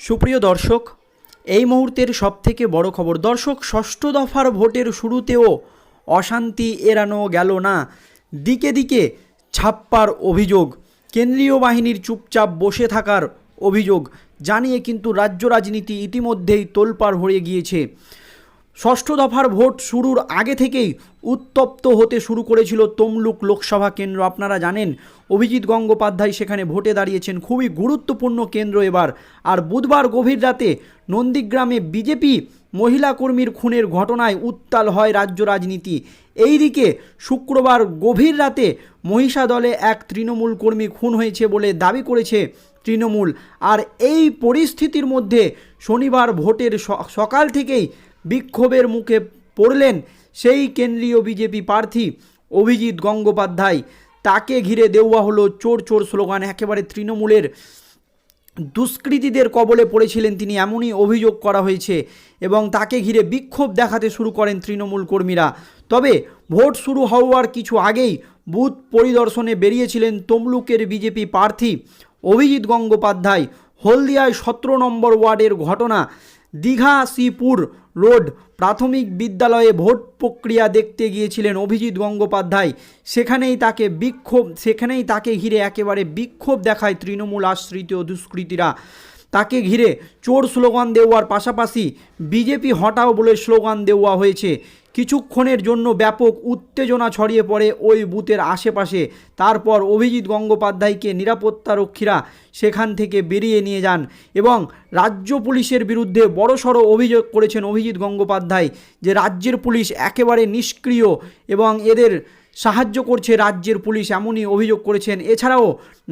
সুপ্রিয় দর্শক, এই মুহূর্তের সবথেকে বড় খবর, দর্শক, ষষ্ঠ দফার ভোটের শুরুতেও অশান্তি এড়ানো গেল না। দিকে দিকে ছাপ্পার অভিযোগ, কেন্দ্রীয় বাহিনীর চুপচাপ বসে থাকার অভিযোগ, জানিয়ে কিন্তু রাজ্য রাজনীতি ইতিমধ্যেই তোলপাড় হয়ে গিয়েছে। ষষ্ঠ দফার ভোট শুরুর আগে থেকেই উত্তপ্ত হতে শুরু করেছিল তমলুক লোকসভা কেন্দ্র। আপনারা জানেন, অভিজিৎ গঙ্গোপাধ্যায় সেখানে ভোটে দাঁড়িয়েছেন। খুবই গুরুত্বপূর্ণ কেন্দ্র এবার। আর বুধবার গভীর রাতে নন্দীগ্রামে বিজেপি মহিলা কর্মীর খুনের ঘটনায় উত্তাল হয় রাজ্য রাজনীতি। এইদিকে শুক্রবার গভীর রাতে মহিষা দলে এক তৃণমূল কর্মী খুন হয়েছে বলে দাবি করেছে তৃণমূল। আর এই পরিস্থিতির মধ্যে শনিবার ভোটের সকাল থেকেই বিক্ষোভের মুখে পড়লেন সেই কেন্দ্রীয় বিজেপি প্রার্থী অভিজিৎ গঙ্গোপাধ্যায়। তাকে ঘিরে দেওয়া হলো চোর চোর স্লোগান, একেবারে তৃণমূলের দুষ্কৃতীদের কবলে পড়েছিলেন তিনি, এমনই অভিযোগ করা হয়েছে এবং তাকে ঘিরে বিক্ষোভ দেখাতে শুরু করেন তৃণমূল কর্মীরা। তবে ভোট শুরু হওয়ার কিছু আগেই বুথ পরিদর্শনে বেরিয়েছিলেন তমলুকের বিজেপি প্রার্থী অভিজিৎ গঙ্গোপাধ্যায়। হলদিয়ায় সতেরো নম্বর ওয়ার্ডের ঘটনা দীঘা শ্রীপুর রোড প্রাথমিক বিদ্যালয়ে ভোট প্রক্রিয়া দেখতে গিয়েছিলেন অভিজিৎ গঙ্গোপাধ্যায়। সেখানেই তাকে বিক্ষোভ সেখানেই তাকে ঘিরে একেবারে বিক্ষোভ দেখায় তৃণমূল আশ্রিত দুষ্কৃতীরা। তাকে ঘিরে চোর স্লোগান দেওয়ার পাশাপাশি বিজেপি হটাও বলে স্লোগান দেওয়া হয়েছে। কিছুক্ষণের জন্য ব্যাপক উত্তেজনা ছড়িয়ে পড়ে ওই বুথের আশেপাশে। তারপর অভিজিৎ গঙ্গোপাধ্যায়কে নিরাপত্তারক্ষীরা সেখান থেকে বেরিয়ে নিয়ে যান এবং রাজ্য পুলিশের বিরুদ্ধে বড়সড় অভিযোগ করেছেন অভিজিৎ গঙ্গোপাধ্যায় যে রাজ্যের পুলিশ একেবারে নিষ্ক্রিয় এবং এদের সাহায্য করছে রাজ্যের পুলিশ, এমনই অভিযোগ করেছেন। এছাড়াও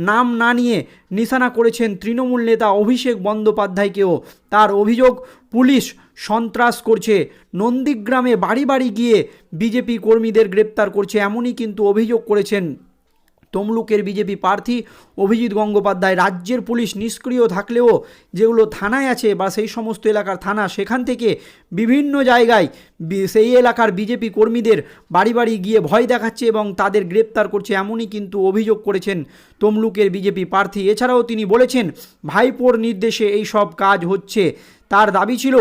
নাম না নিয়ে নিশানা করেছেন তৃণমূল নেতা অভিষেক বন্দ্যোপাধ্যায়কেও। তার অভিযোগ, পুলিশ সন্ত্রাস করছে। নন্দীগ্রামে বাড়ি বাড়ি গিয়ে বিজেপি কর্মীদের গ্রেপ্তার করছে, এমনই কিন্তু অভিযোগ করেছেন তমলুকের বিজেপি প্রার্থী অভিজিৎ গঙ্গোপাধ্যায়। রাজ্যের পুলিশ নিষ্ক্রিয় থাকলেও যেগুলো থানায় আছে বা সেই সমস্ত এলাকার থানা, সেখান থেকে বিভিন্ন জায়গায় সেই এলাকার বিজেপি কর্মীদের বাড়ি বাড়ি গিয়ে ভয় দেখাচ্ছে এবং তাদের গ্রেপ্তার করছে এমনই কিন্তু অভিযোগ করেছেন তমলুকের বিজেপি প্রার্থী। এছাড়াও তিনি বলেছেন, ভাইপোর নির্দেশে এই সব কাজ হচ্ছে। তার দাবি ছিল,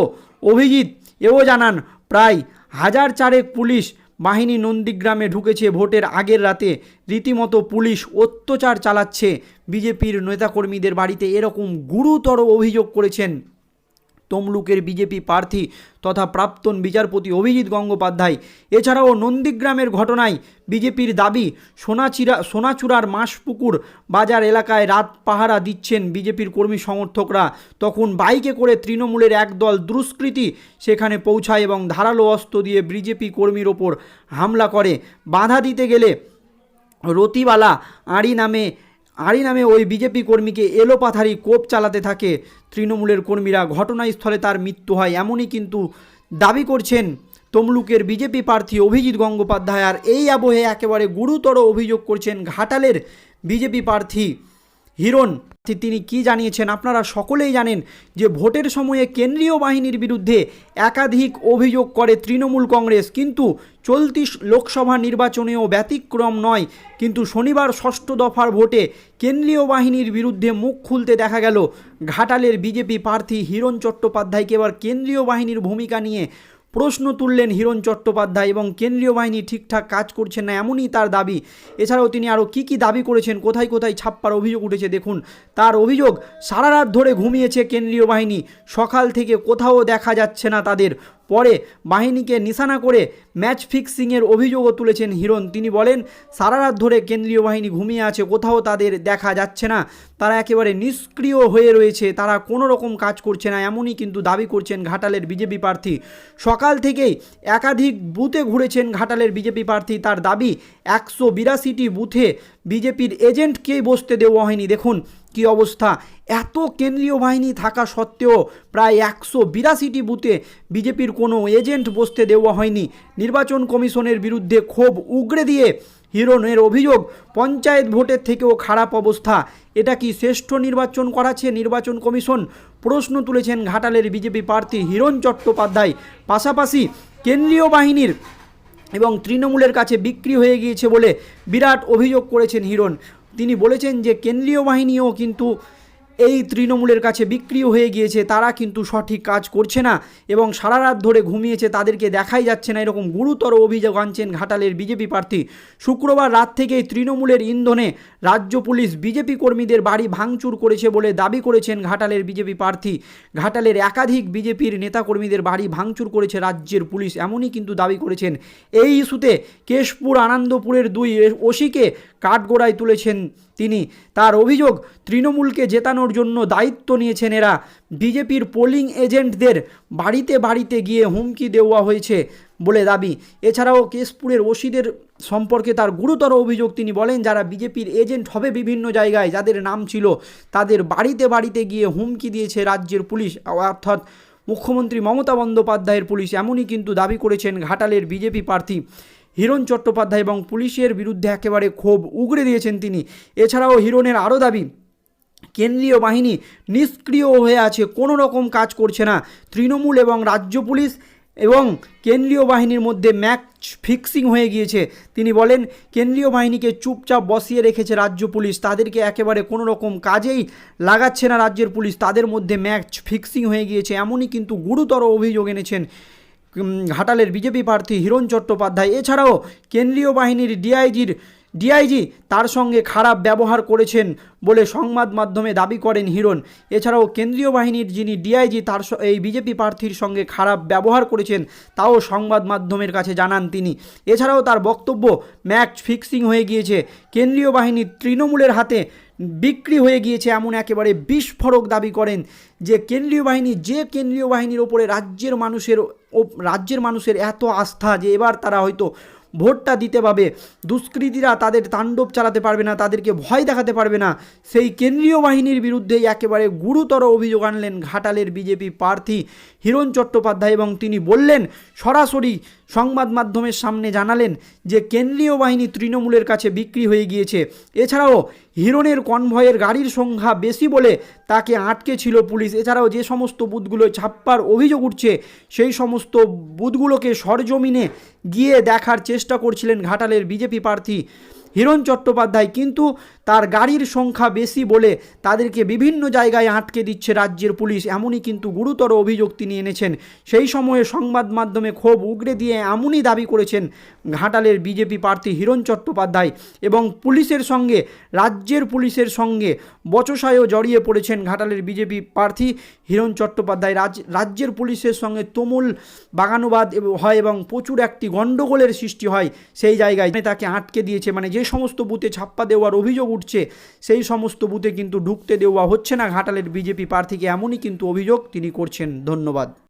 অভিজিৎ, এও জানান, প্রায় হাজার চারেক পুলিশ বাহিনী নন্দীগ্রামে ঢুকেছে ভোটের আগের রাতে। রীতিমতো পুলিশ অত্যাচার চালাচ্ছে। বিজেপির নেতাকর্মীদের বাড়িতে এরকম গুরুতর অভিযোগ করেছেন। তমলুকের বিজেপি প্রার্থী তথা প্রাক্তন বিচারপতি অভিজিৎ গঙ্গোপাধ্যায়। এছাড়াও নন্দীগ্রামের ঘটনায় বিজেপির দাবি, সোনাচিরা, সোনাচূড়ার মাসপুকুর বাজার এলাকায় রাত পাহারা দিচ্ছেন বিজেপির কর্মী সমর্থকরা। তখন বাইকে করে তৃণমূলের একদল দুষ্কৃতী সেখানে পৌঁছায় এবং ধারালো অস্ত্র দিয়ে বিজেপি কর্মীর ওপর হামলা করে। বাধা দিতে গেলে রতিবালা আড়ি নামে আড়ি নামে ওই বিজেপি কর্মীকে এলোপাথারি কোপ চালাতে থাকে। তৃণমূলের কর্মীরা ঘটনাস্থলে তার মৃত্যু হয় এমনই কিন্তু দাবি করছেন তমলুকের বিজেপি প্রার্থী অভিজিৎ গঙ্গোপাধ্যায়। আর এই আবহে একেবারে গুরুতর অভিযোগ করছেন ঘাটালের বিজেপি প্রার্থী হিরণ তিনি কি জানিয়েছেন? আপনারা সকলেই জানেন যে ভোটের সময়ে কেন্দ্রীয় বাহিনীর বিরুদ্ধে একাধিক অভিযোগ করে তৃণমূল কংগ্রেস। কিন্তু চলতি লোকসভা নির্বাচনেও ব্যতিক্রম নয়। কিন্তু শনিবার ষষ্ঠ দফার ভোটে কেন্দ্রীয় বাহিনীর বিরুদ্ধে মুখ খুলতে দেখা গেল। ঘাটালের বিজেপি প্রার্থী হিরণ চট্টোপাধ্যায়কে এবার কেন্দ্রীয় বাহিনীর ভূমিকা নিয়ে প্রশ্ন তুললেন হিরণ চট্টোপাধ্যায় এবং কেন্দ্রীয় বাহিনী ঠিকঠাক কাজ করছে না এমনই তার দাবি। এছাড়াও তিনি আরও কী কী দাবি করেছেন, কোথায় কোথায় ছাপ্পার অভিযোগ উঠেছে দেখুন। তার অভিযোগ সারা রাত ধরে ঘুমিয়েছে কেন্দ্রীয় বাহিনী। সকাল থেকে কোথাও দেখা যাচ্ছে না তাদের। পরে বাহিনীকে নিশানা করে ম্যাচ ফিক্সিংয়ের অভিযোগও তুলেছেন হিরণ। তিনি বলেন, সারা রাত ধরে কেন্দ্রীয় বাহিনী ঘুমিয়ে আছে, কোথাও তাদের দেখা যাচ্ছে না। তারা একেবারে নিষ্ক্রিয় হয়ে রয়েছে, তারা কোনো রকম কাজ করছে না, এমনই কিন্তু দাবি করছেন ঘাটালের বিজেপি প্রার্থী। সকাল থেকেই একাধিক বুথে ঘুরেছেন ঘাটালের বিজেপি প্রার্থী। তার দাবি, একশো বিরাশিটি বুথে বিজেপির এজেন্টকেই বসতে দেওয়া হয়নি। দেখুন কি অবস্থা। এত কেন্দ্রীয় বাহিনী থাকা সত্ত্বেও প্রায় একশো বিরাশিটি বুথে বিজেপির কোনো এজেন্ট বসতে দেওয়া হয়নি। নির্বাচন কমিশনের বিরুদ্ধে ক্ষোভ উগড়ে দিয়ে হিরণের অভিযোগ, পঞ্চায়েত ভোটের থেকেও খারাপ অবস্থা। এটা কি শ্রেষ্ঠ নির্বাচন করাচ্ছে নির্বাচন কমিশন? প্রশ্ন তুলেছেন ঘাটালের বিজেপি প্রার্থী হিরণ চট্টোপাধ্যায়। পাশাপাশি কেন্দ্রীয় বাহিনীর এবং তৃণমূলের কাছে বিক্রি হয়ে গিয়েছে বলে বিরাট অভিযোগ করেছেন হিরণ। তিনি বলেছেন যে কেন্দ্রীয় বাহিনীও কিন্তু এই তৃণমূলের কাছে বিক্রিও হয়ে গিয়েছে, তারা কিন্তু সঠিক কাজ করছে না এবং সারা রাত ধরে ঘুমিয়েছে, তাদেরকে দেখাই যাচ্ছে না, এরকম গুরুতর অভিযোগ আনছেন ঘাটালের বিজেপি প্রার্থী। শুক্রবার রাত থেকেই তৃণমূলের ইন্ধনে রাজ্য পুলিশ বিজেপি কর্মীদের বাড়ি ভাঙচুর করেছে বলে দাবি করেছেন ঘাটালের বিজেপি প্রার্থী। ঘাটালের একাধিক বিজেপির নেতাকর্মীদের বাড়ি ভাঙচুর করেছে রাজ্যের পুলিশ, এমনই কিন্তু দাবি করেছেন। এই ইস্যুতে কেশপুর, আনন্দপুরের দুই ওসিকে কাঠগোড়ায় তুলেছেন তিনি। তার অভিযোগ, তৃণমূলকে জেতানোর জন্য দায়িত্ব নিয়েছেন এরা। বিজেপির পোলিং এজেন্টদের বাড়িতে বাড়িতে গিয়ে হুমকি দেওয়া হয়েছে বলে দাবি। এছাড়াও কেশপুরের ওসিদের সম্পর্কে তার গুরুতর অভিযোগ তিনি বলেন, যারা বিজেপির এজেন্ট হবে বিভিন্ন জায়গায়, যাদের নাম ছিল, তাদের বাড়িতে বাড়িতে গিয়ে হুমকি দিয়েছে রাজ্যের পুলিশ। অর্থাৎ মুখ্যমন্ত্রী মমতা বন্দ্যোপাধ্যায়ের পুলিশ এমনই কিন্তু দাবি করেছেন ঘাটালের বিজেপি প্রার্থী। হিরণ চট্টোপাধ্যায় এবং পুলিশের বিরুদ্ধে একেবারে ক্ষোভ উগড়ে দিয়েছেন তিনি। এছাড়াও হিরণের আরও দাবি, কেন্দ্রীয় বাহিনী নিষ্ক্রিয় হয়ে আছে, কোনো রকম কাজ করছে না। তৃণমূল এবং রাজ্য পুলিশ এবং কেন্দ্রীয় বাহিনীর মধ্যে ম্যাচ ফিক্সিং হয়ে গিয়েছে। তিনি বলেন, কেন্দ্রীয় বাহিনীকে চুপচাপ বসিয়ে রেখেছে রাজ্য পুলিশ। তাদেরকে একেবারে কোনো রকম কাজেই লাগাচ্ছে না রাজ্যের পুলিশ। তাদের মধ্যে ম্যাচ ফিক্সিং হয়ে গিয়েছে, এমনই কিন্তু গুরুতর অভিযোগ এনেছেন ঘাটালের বিজেপি প্রার্থী হিরণ চট্টোপাধ্যায়। এছাড়াও কেন্দ্রীয় বাহিনীর ডিআইজির ডিআইজি তার সঙ্গে খারাপ ব্যবহার করেছেন বলে সংবাদ মাধ্যমে দাবি করেন হিরণ। এছাড়াও কেন্দ্রীয় বাহিনীর যিনি ডিআইজি, তার এই বিজেপি প্রার্থীর সঙ্গে খারাপ ব্যবহার করেছেন তাও সংবাদ মাধ্যমের কাছে জানান তিনি। এছাড়াও তার বক্তব্য ম্যাচ ফিক্সিং হয়ে গিয়েছে। কেন্দ্রীয় বাহিনী তৃণমূলের হাতে বিক্রি হয়ে গিয়েছে এমন একেবারে বিস্ফোরক দাবি করেন যে কেন্দ্রীয় বাহিনী, যে কেন্দ্রীয় বাহিনীর ওপরে রাজ্যের মানুষের রাজ্যের মানুষের এত আস্থা যে এবার তারা হয়তো ভোটটা দিতে পাবে। দুষ্কৃতীরা তাদের তাণ্ডব চালাতে পারবে না, তাদেরকে ভয় দেখাতে পারবে না। সেই কেন্দ্রীয় বাহিনীর বিরুদ্ধেই একেবারে গুরুতর অভিযোগ আনলেন ঘাটালের বিজেপি প্রার্থী হিরণ চট্টোপাধ্যায় এবং তিনি বললেন, সরাসরি সংবাদ মাধ্যমের সামনে জানালেন যে কেন্দ্রীয় বাহিনী তৃণমূলের কাছে বিক্রি হয়ে গিয়েছে। এছাড়াও হিরণের কনভয়ের গাড়ির সংখ্যা বেশি বলে তাকে আটকে ছিল পুলিশ। এছাড়াও যে সমস্ত বুথগুলো ছাপ্পার অভিযোগ উঠছে, সেই সমস্ত বুথগুলোকে সরজমিনে গিয়ে দেখার চেষ্টা করছিলেন ঘাটালের বিজেপি প্রার্থী হিরণ চট্টোপাধ্যায় কিন্তু তার গাড়ির সংখ্যা বেশি বলে তাদেরকে বিভিন্ন জায়গায় আটকে দিচ্ছে রাজ্যের পুলিশ, এমনই কিন্তু গুরুতর অভিযোগ তিনি এনেছেন। সেই সময়ে সংবাদ মাধ্যমে ক্ষোভ উগরে দিয়ে এমনই দাবি করেছেন ঘাটালের বিজেপি প্রার্থী হিরণ চট্টোপাধ্যায় এবং পুলিশের সঙ্গে, রাজ্যের পুলিশের সঙ্গে বচসায়ও জড়িয়ে পড়েছেন ঘাটালের বিজেপি প্রার্থী হিরণ চট্টোপাধ্যায়। রাজ, রাজ্যের পুলিশের সঙ্গে তুমুল বাগানুবাদ হয় এবং প্রচুর একটি গণ্ডগোলের সৃষ্টি হয়। সেই জায়গায় তাকে আটকে দিয়েছে। মানে যে সমস্ত বুথে ছাপ্পা দেওয়ার অভিযোগ উঠছে, সেই সমস্ত বুথে কিন্তু ঢুকতে দেওয়া হচ্ছে না। ঘাটালের বিজেপি প্রার্থীকে এমনই কিন্তু অভিযোগ তিনি করছেন। ধন্যবাদ।